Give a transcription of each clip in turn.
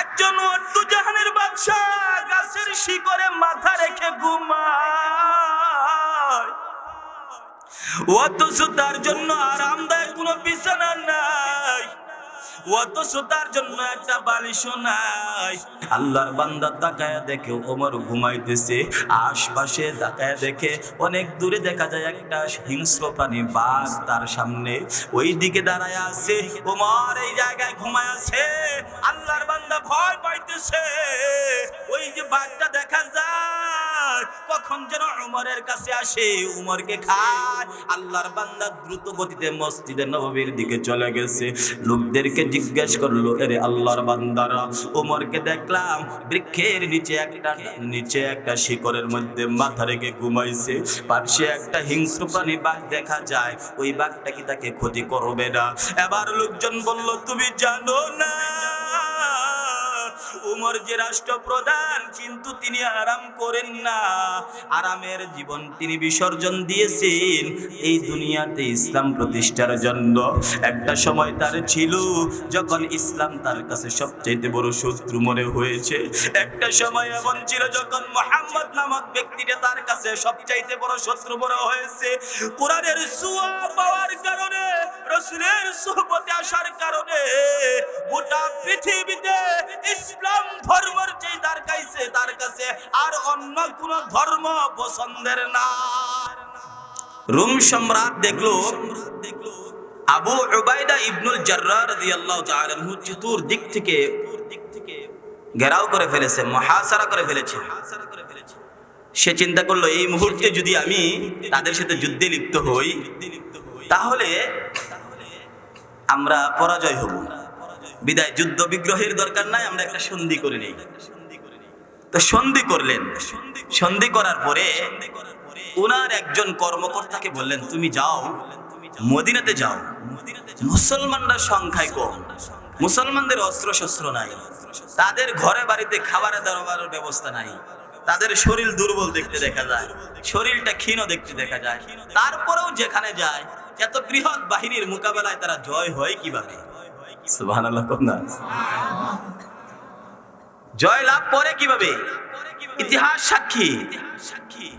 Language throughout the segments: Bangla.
একজন অট্টু জাহানের বাদশা গাছের শিকড়ে মাথা রেখে ঘুমায়। অথচ তার জন্য আরামদায়ক কোনো বিছানা নাই। অথচ তার জন্য একটা বালিশও নাই। আল্লাহর বান্দা তাকায়া দেখে ওমর ঘুমাইতেছে। আশপাশে তাকায়া দেখে অনেক দূরে দেখা যায় একটা হিংস্র প্রাণী বাঘ তার সামনে। ওই দিকে দাঁড়ায় আছে। ওমর এই জায়গায় ঘুমায় আছে। আল্লাহর বান্দা ভয় পাইতেছে। ওই যে বাঘটা দেখা যায়। কখন যেন উমরের কাছে আসে, উমরকে খায়। আল্লাহর বান্দা দ্রুত গতিতে মসজিদে নববীর দিকে চলে গেছে। লোকদেরকে জিজ্ঞেস করল, এরে আল্লাহর বান্দারা, উমরকে দেখলাম বৃক্ষের নিচে একটা নিচে একটা শিকড়ের মধ্যে মাথা রেখে ঘুমাইছে। পাশে একটা হিংস্র প্রাণী বাঘ দেখা যায়। ওই বাঘটা কি তাকে ক্ষতি করবে না? এবার লোকজন বলল, তুমি জানো না। উমর যে রাষ্ট্রপ্রধান, কিন্তু তিনি আরাম করেন না। আরামের জীবন তিনি বিসর্জন দিয়েছেন। এই দুনিয়াতে ইসলাম প্রতিষ্ঠার জন্য একটা সময় তার ছিল, যখন ইসলাম তার কাছে সবচেয়ে বড় শত্রু মনে হয়েছে। একটা সময় এমন ছিল, যখন মোহাম্মদ নামক ব্যক্তিটা তার কাছে সবচাইতে বড় শত্রু মনে হয়েছে। কোরআনের সুয়া পাওয়ার কারণে, রসুলের সুহবতে আসার কারণে গোটা পৃথিবীতে ইসলাম ধর্মের যে তার কাছে তার কাছে আর অন্য কোন ধর্ম পছন্দের না। রুম সম্রাট দেখল দেখল আবু উবাইদা ইবনুল জাররার রাদিয়াল্লাহু তাআলা আনহু চতুর্দিক থেকে ঘেরাও করে ফেলেছে, মহাসারা করে ফেলেছে। সে চিন্তা করল, এই মুহূর্তে যদি আমি তাদের সাথে যুদ্ধে লিপ্ত হই, তাহলে আমরা পরাজয় হব। বিদায়, যুদ্ধ বিগ্রহের দরকার নাই, আমরা একটা সন্ধি করে নেই। তো সন্ধি করলেন। সন্ধি করার পরে ওনার একজন কর্মকর্তাকে বললেন, তুমি যাও, মদিনাতে যাও। মুসলমানরা সংখ্যায় কম। মুসলমানদের অস্ত্র শস্ত্র নাই। তাদের ঘরে বাড়িতে খাবারের দাবার ব্যবস্থা নাই। তাদের শরীর দুর্বল দেখতে দেখা যায়। শরীরটা ক্ষীণ দেখতে দেখা যায়। তারপরেও যেখানে যায়, এত বৃহৎ বাহিনীর মোকাবেলায় তারা জয় হয় কীভাবে? জয় লাভ করে কীভাবে? ইতিহাস সাক্ষী।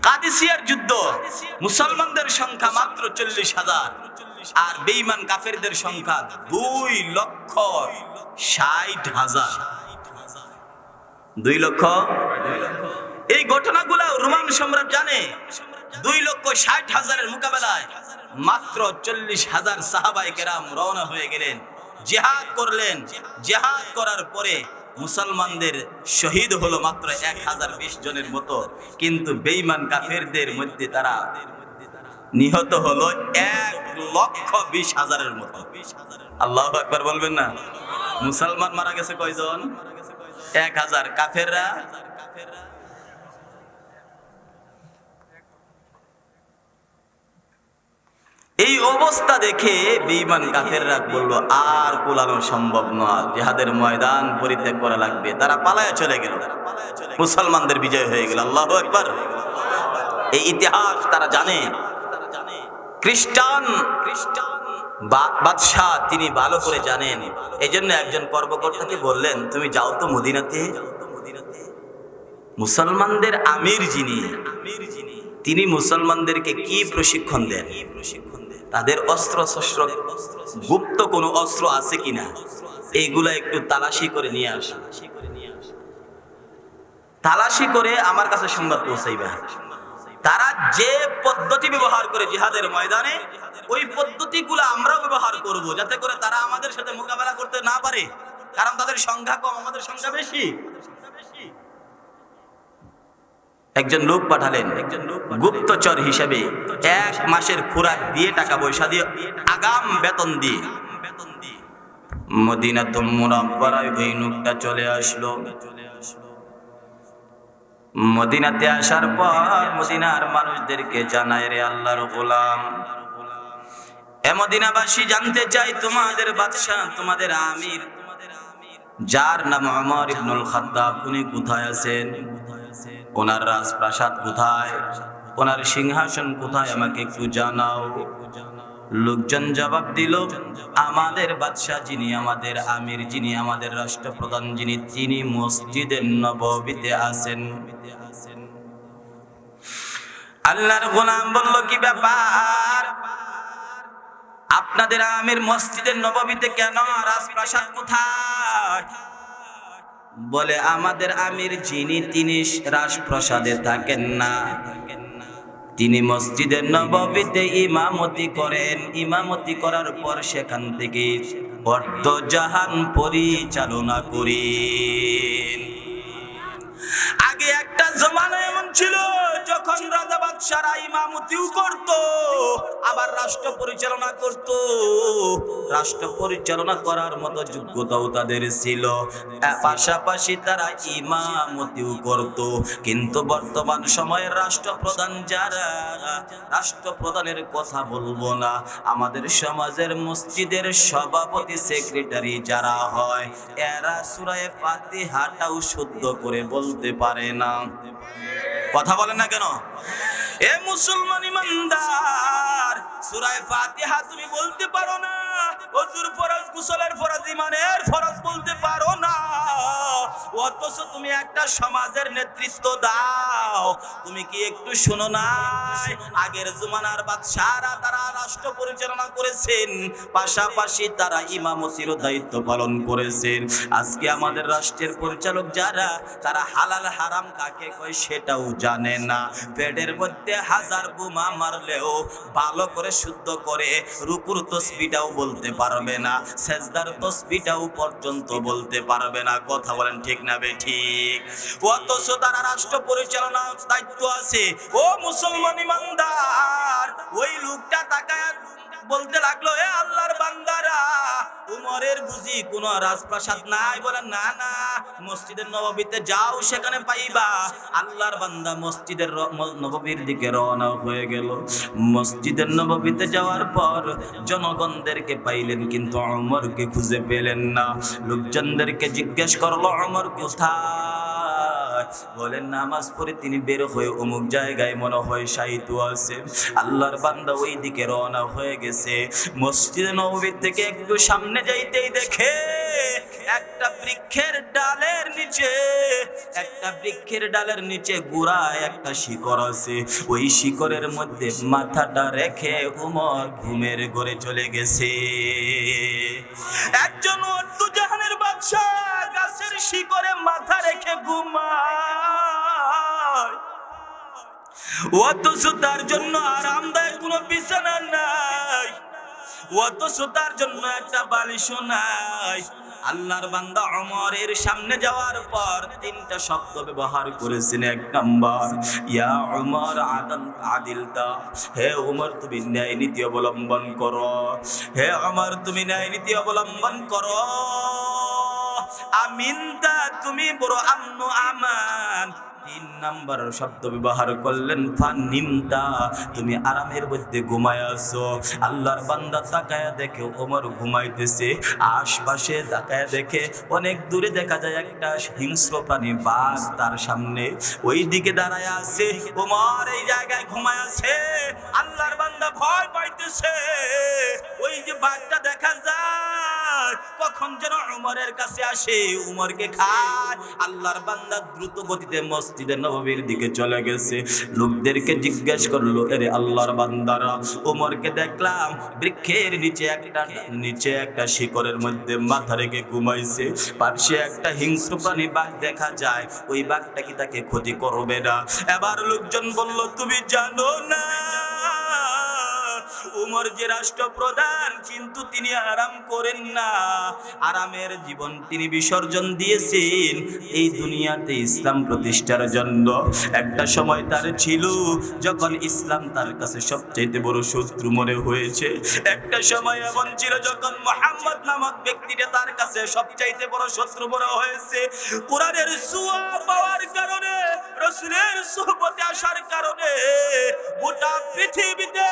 কাদিসিয়ার যুদ্ধ। মুসলমানদের সংখ্যা মাত্র চল্লিশ হাজার। আর বেইমান কাফেরদের সংখ্যা দুই লক্ষ ষাট হাজার। দুই লক্ষ? এই ঘটনাগুলো রোমান সম্রাট জানে। দুই লক্ষ ষাট হাজারের মোকাবেলায় মাত্র চল্লিশ হাজার সাহাবাই কেরাম রওনা হয়ে গেলেন। জেহাদ করলেন। জেহাদ করার পরে মুসলমানদের শহীদ হলো মাত্র এক হাজার বিশ জনের মতো। কিন্তু বেইমান কাফেরদের মধ্যে তারা নিহত হলো এক লক্ষ বিশ হাজারের মতো। আল্লাহ একবার বলবেন না? মুসলমান মারা গেছে কয়জন? এক হাজার কাফেররা। এই অবস্থা দেখে বেঈমান কাফেররা বলল, আর কোলানো সম্ভব নয় জেহাদের ময়দান পরিত্যাগ করা লাগবে। তারা পালায়া চলে গেল। মুসলমানদের বিজয় হয়ে গেল। আল্লাহ একবার এই ইতিহাস তারা জানে। খ্রিস্টান খ্রিস্টান বাদশাহ তিনি ভালো করে জানেন। এই জন্য একজন কর্মকর্তাকে বললেন, তুমি যাও তো মদিনাতে। মুসলমানদের আমির যিনি, তিনি মুসলমানদেরকে কি প্রশিক্ষণ দেন? তাদের অস্ত্র শস্ত্র গুপ্ত কোনো অস্ত্র আছে কিনা? এইগুলা একটু তালাশি করে নিয়ে আসে। তালাশি করে আমার কাছে সংবাদ পৌঁছাইবা। তারা যে পদ্ধতি ব্যবহার করে জিহাদের ময়দানে, ওই পদ্ধতি পদ্ধতিগুলো আমরাও ব্যবহার করব যাতে করে তারা আমাদের সাথে মোকাবেলা করতে না পারে। কারণ তাদের সংখ্যা কম, আমাদের সংখ্যা বেশি। একজন লোক পাঠালেন, গুপ্তচর হিসেবে এক মাসের খোরাক দিয়ে টাকা পয়সা দিয়ে আগাম বেতন দিয়ে। মদিনা চলে আসলো। মদিনাতে আসার পর মদিনার মানুষদেরকে জানায়, রে আল্লাহর গোলাম জানতে চাই তোমাদের বাদশাহ, তোমাদের আমির। যার নাম অমর ইবনুল খাত্তাব, উনি কোথায় আছেন? ওনার রাজপ্রাসাদ কোথায়? ওনার সিংহাসন কোথায়? আমাকে একটু জানাও। লোকজন জবাব দিল, আমাদের বাদশাহ যিনি, আমাদের আমির যিনি, আমাদের রাষ্ট্রপ্রধান যিনি, তিনি মসজিদের নববীতে আছেন। আল্লাহর গোলাম বলল, কি ব্যাপার? আপনাদের আমির মসজিদের নববীতে কেন? রাজপ্রাসাদ কোথায়? বলে, আমাদের আমির যিনি, তিনি রাজপ্রাসাদে থাকেন না। তিনি মসজিদের নববীতে ইমামতি করেন। ইমামতি করার পর সেখান থেকে অর্থ জাহান পরিচালনা করেন। আগে একটা জমানা এমন ছিল, যখন রাজা বাদশারা ইমামতিও করত। আবার রাষ্ট্র পরিচালনা করত। রাষ্ট্র পরিচালনা করার মতো যোগ্যতাও তাদের ছিল। পাশাপাশি তারা ইমামতিও করত। কিন্তু বর্তমান সময়ের রাষ্ট্রপ্রধান যারা, রাষ্ট্রপ্রধানের কথা বলব না। আমাদের সমাজের মসজিদের সভাপতি, সেক্রেটারি যারা হয়, এরা সুরায় ফাতিহাটাও শুদ্ধ করে বলতে পারে না। কথা বলেন না কেন? এ মুসলমান ইমানদার। সুরায় ফাতিহা তুমি বলতে পারো না। ওজুর ফরজ গোসলের ফরজ, ইমানের ফরজ বলতে পারো না। অথচ তুমি একটা সমাজের নেতৃত্ব দাও। তুমি কি একটু শোনো না আগের জমানার বাদশারা তারা রাষ্ট্র পরিচালনা করেছেন। পাশাপাশি তারা ইমামতিরও দায়িত্ব পালন করেছেন। আজকে আমাদের রাষ্ট্রের পরিচালক যারা, তারা হালাল হারাম কাকে কয় সেটাও জানে না। পেটের মধ্যে হাজার বোমা মারলেও ভালো করে শুদ্ধ করে রুকুর তসবিটাও বলতে পারবে না, সেজদার তসবিটাও পর্যন্ত বলতে পারবে না, কথা বলেন ঠিক না বে ঠিক? অথচ তারা রাষ্ট্র পরিচালনার দায়িত্ব আছে। ও মুসলমান ইমানদার, ওই লোকটা তাকায় বলতে লাগল, এ বান্দারা উমরের বুঝি কোন রাজপ্রাসাদ নাই। বলে না না, মসজিদের নববীতে যাও, সেখানে পাইবা। আল্লাহর বান্দা মসজিদের নববীর দিকে রওনা হয়ে গেল। মসজিদের নববীতে যাওয়ার পর জনগণদেরকে পাইলেন, কিন্তু অমরকে খুঁজে পেলেন না। লোকজনদেরকে জিজ্ঞেস করল অমর কোথায়? বলেন, নামাজ পড়ে তিনি বের হয়ে অমুক জায়গায় মনে হয় সাহিত্য আছে আল্লাহর বান্দা ওই দিকে রওনা হয়ে গেছে। মসজিদ নবীর থেকে একটু সামনে যাইতেই দেখে একটা বৃক্ষের ডালের নিচে, একটা বৃক্ষের ডালের নিচে গোড়ায় একটা শিকড় আছে। ওই শিকড়ের মধ্যে মাথাটা রেখে উমর ঘুমের ঘরে চলে গেছে। একজন অর্থ জাহানের বাদশা শিকড়ে মাথা রেখে ঘুমায়। অথচ তার জন্য আরামদায়ক কোনো বিছানা নাই। অথচ তার জন্য একটা বালিশও নাই। আল্লাহর বান্দা অমরের সামনে যাওয়ার পর তিনটা শব্দ ব্যবহার করেছেন। এক নাম্বার, ইয়া উমর আদল আদিলতা। হে উমর, তুমি ন্যায় নীতি অবলম্বন করো। হে অমর তুমি ন্যায় নীতি অবলম্বন করো। আমিনতা তুমি বড় আমন আমান। তিন নাম্বার শব্দ ব্যবহার করলেন তুমি আরামের মধ্যে ঘুমায় আল্লাহর বান্দা তাকায়া দেখে, ওমর ঘুমাইতেছে। আশপাশে তাকায়া দেখে, অনেক দূরে দেখা যায় একটা হিংস্র প্রাণী বাঘ তার সামনে ওই দিকে দাঁড়ায় আছে। ওমর, এই জায়গায় ঘুমায় আছে? আল্লাহর বান্দা ভয় পাইতেছে। ওই যে বাঘটা দেখা যায়, কখন যেন উমরের কাছে আসে উমরকে খায় আল্লাহর বান্দা দ্রুত গতিতে মসজিদের নবীর দিকে চলে গেছে। লোকদেরকে জিজ্ঞেস করল, এরে আল্লাহর বান্দারা, উমরকে দেখলাম, বৃক্ষের নিচে একটা নিচে একটা শিকড়ের মধ্যে মাথা রেখে ঘুমাইছে। পাশে একটা হিংস্র প্রাণী বাঘ দেখা যায়, ওই বাঘটা কি তাকে ক্ষতি করবে না? এবার লোকজন বলল, তুমি জানো না। উমর যে রাষ্ট্রপ্রধান, কিন্তু তিনি আরাম করেন না। আরামের জীবন তিনি বিসর্জন দিয়েছেন। এই দুনিয়াতে ইসলাম প্রতিষ্ঠার জন্য একটা সময় তার ছিল, যখন ইসলাম তার কাছে সবচাইতে বড় শত্রু মনে হয়েছে। একটা সময় এমন ছিল, যখন মোহাম্মদ নামক ব্যক্তিটা তার কাছে সবচাইতে বড় শত্রু মনে হয়েছে। কোরআনের সুয়া পাওয়ার কারণে, রসুলের সোহবতে আসার কারণে গোটা পৃথিবীতে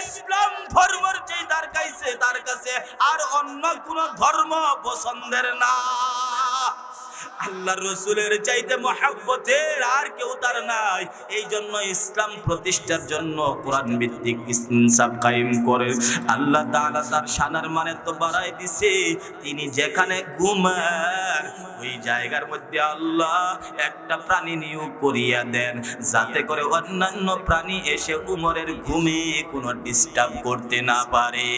ইসলাম ধর্মের যে তার কাছে তার কাছে আর অন্য কোন ধর্ম পছন্দের না। আল্লাহর রসুলের চাইতে মহাব্বতের আর কেউ তার নাই। এই জন্য ইসলাম প্রতিষ্ঠার জন্য কোরআন ভিত্তিক ইনসাফ কায়েম করে। আল্লাহ তাআলা তার শানার মানে তো বাড়াই দিছে। তিনি যেখানে ঘুমান ওই জায়গার মধ্যে আল্লাহ একটা প্রাণী নিয়োগ করিয়া দেন। যাতে করে অন্যান্য প্রাণী এসে উমরের ঘুমে কোনো ডিস্টার্ব করতে না পারে।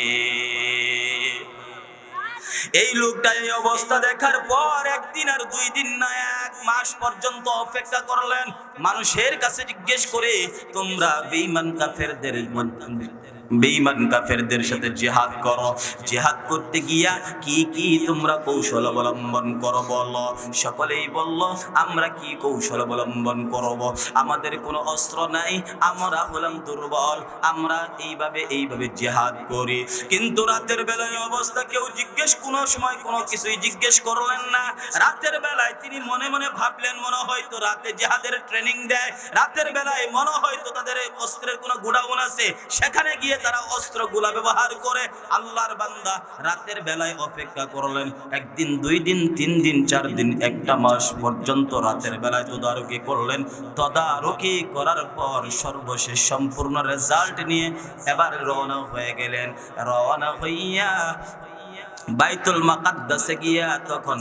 এই লোকটা এই অবস্থা দেখার পর একদিন আর দুই দিন না, এক মাস পর্যন্ত অপেক্ষা করলেন। মানুষের কাছে জিজ্ঞেস করে, তোমরা বেঈমান কাফেরদের মধ্যে বেঈমান কাফেরদের সাথে জিহাদ করো। জিহাদ করতে গিয়া কি কি তোমরা কৌশল অবলম্বন করো বলো? সকলেই বলল, আমরা কি কৌশল অবলম্বন করব? আমাদের কোনো অস্ত্র নাই, আমরা হলাম দুর্বল, আমরা এইভাবে এইভাবে জিহাদ করি। কিন্তু রাতের বেলায় অবস্থা কেউ জিজ্ঞেস, কোনো সময় কোনো কিছুই জিজ্ঞেস করলেন না। রাতের বেলায় তিনি মনে মনে ভাবলেন, মনে হয়তো রাতে জিহাদের ট্রেনিং দেয়। রাতের বেলায় মনে হয়তো তাদের অস্ত্রের কোনো গুণাগুণ আছে। সেখানে গিয়ে তারা অস্ত্রগুলা ব্যবহার করে আল্লাহর বান্দা রাতের বেলায় অপেক্ষা করলেন। একদিন, দুই দিন, তিন দিন, চার দিন, একটা মাস পর্যন্ত রাতের বেলায় তদারকি করলেন। তদারকি করার পর সর্বশেষ সম্পূর্ণ রেজাল্ট নিয়ে এবার রওনা হয়ে গেলেন। রওনা হইয়া বাইতুল মাকাদ্দাসে গিয়া তখন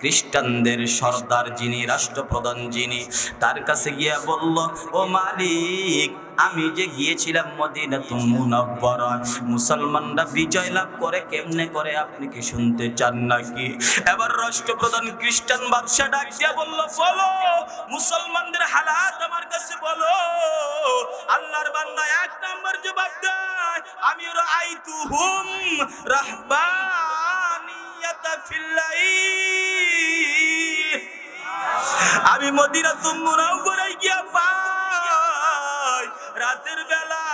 খ্রিস্টানদের সর্দার যিনি, রাষ্ট্রপ্রধান যিনি, তার কাছে গিয়া বলল, ও মালিক আমি যে গিয়েছিলাম মদিনা মুনাব্বরা মুসলমানরা বিজয় লাভ করে কেমনে করে আপনি কি শুনতে চান নাকি? এবার রাষ্ট্রপ্রধান খ্রিস্টান বাদশা ডাক দিয়া বলল, বলো, মুসলমানদের হালাত আমার কাছে বলো। আল্লাহর বান্দা এক নম্বর জবাব দেয়, আমি রাআইতু হুম রাহবানিয়াতা ফিল্লাইল। আমি মদিনা তুমুনাও গিয়া পাই। রাতের বেলায়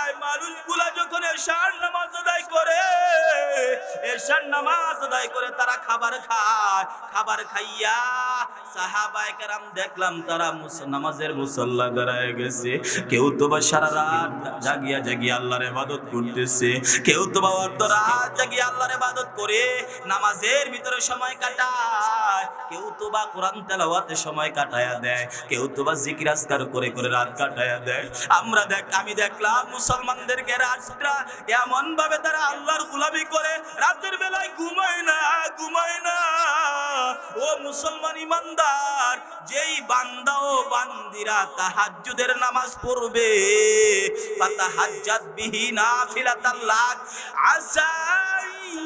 কেউ তো বা সারা রাত জাগিয়া জাগিয়া আল্লাহর ইবাদত করতেছে। কেউ তো বা অর্ধ রাত জাগিয়া আল্লাহর ইবাদত করে নামাজের ভিতরে সময় কাটায়। কেউ তো বা কোরআন তেলাওয়াতে সময় কাটায়া দেয়। কেউ তো বা জিকির আজকার করে করে রাত কাটায়া দেয়। আমরা দেখ আমি দেখলাম মুসলমানদেরকে রাতটা এমন ভাবে তারা আল্লাহর গুলামি করে, রাতের বেলায় ঘুমায় না ঘুমায় না। ও মুসলমান ইমানদার, যেই বান্দা ও বান্দিরা তাহাজ্জুদের নামাজ পড়বে ফাতাহাজ্জাত বিহি নাফিলাতাল লাক আসা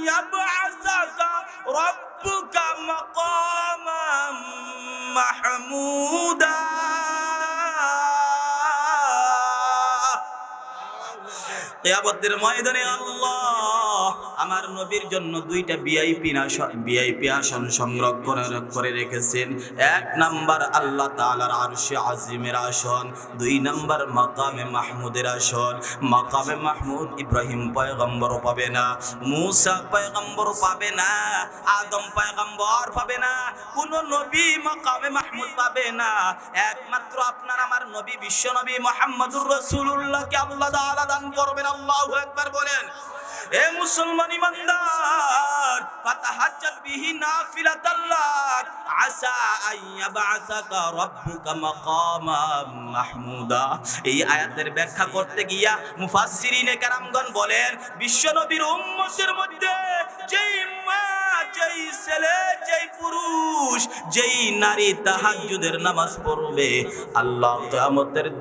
ইয়াবআসাকা রাব্বুকা মাকামান মাহমুদা। কিয়ামতের ময়দানে আল্লাহ আমার নবীর জন্য দুইটা আসন ভিআইপি আসন সংরক্ষণ করে রেখেছেন। এক নাম্বার আল্লাহ তাআলার আরশে আজিমের আসন, দুই নাম্বার মাকামে মাহমুদের আসন। মাকামে মাহমুদ ইব্রাহিম পয়গম্বর পাবে না, মুসা পয়গম্বর পাবে না, আদম পয়গম্বর পাবে না, কোন নবী মাকামে মাহমুদ পাবে না। একমাত্র আপনার, আমার নবী বিশ্ব নবী মোহাম্মদুর রসুল্লাহকে আল্লাহ দান করবেন। এই আয়াতের ব্যাখ্যা করতে গিয়া মুফাসসিরিনে কেরামগণ বলেন বিশ্ব নবীর উম্মতের মধ্যে মা যেই ছেলে, যেই পুরুষ, যেই নারী নামাজ পড়বে, আল্লাহ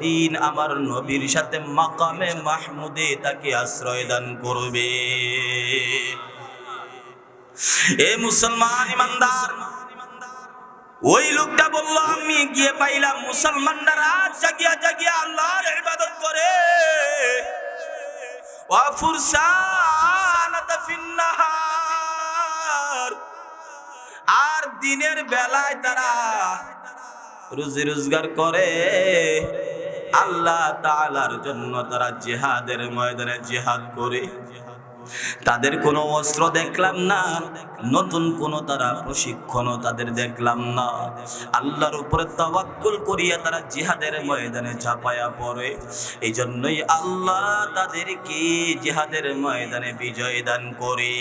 দিন আমার নবীর সাথে মাকামে মাহমুদে তাকে আশ্রয় দান করবে। এ মুসলমান ইমানদার, ওই লোকটা বলল, আমি গিয়ে পাইলাম, মুসলমানরা জাগিয়া জাগিয়া আল্লাহর ইবাদত করে। ওয়াফুরসানাতা ফিন্নাহার আর দিনের বেলায় তারা রুজি রোজগার করে। আল্লাহ তাআলার জন্য তারা জিহাদের ময়দানে জিহাদ করে। তাদের কোনো অস্ত্র দেখলাম না, নতুন কোনো তারা প্রশিক্ষণও তাদের দেখলাম না। আল্লাহর উপরে তাওয়াক্কুল করিয়া তারা জিহাদের ময়দানে চাপায়া পড়ে। এই জন্যই আল্লাহ তাদেরকে জিহাদের ময়দানে বিজয় দান করে।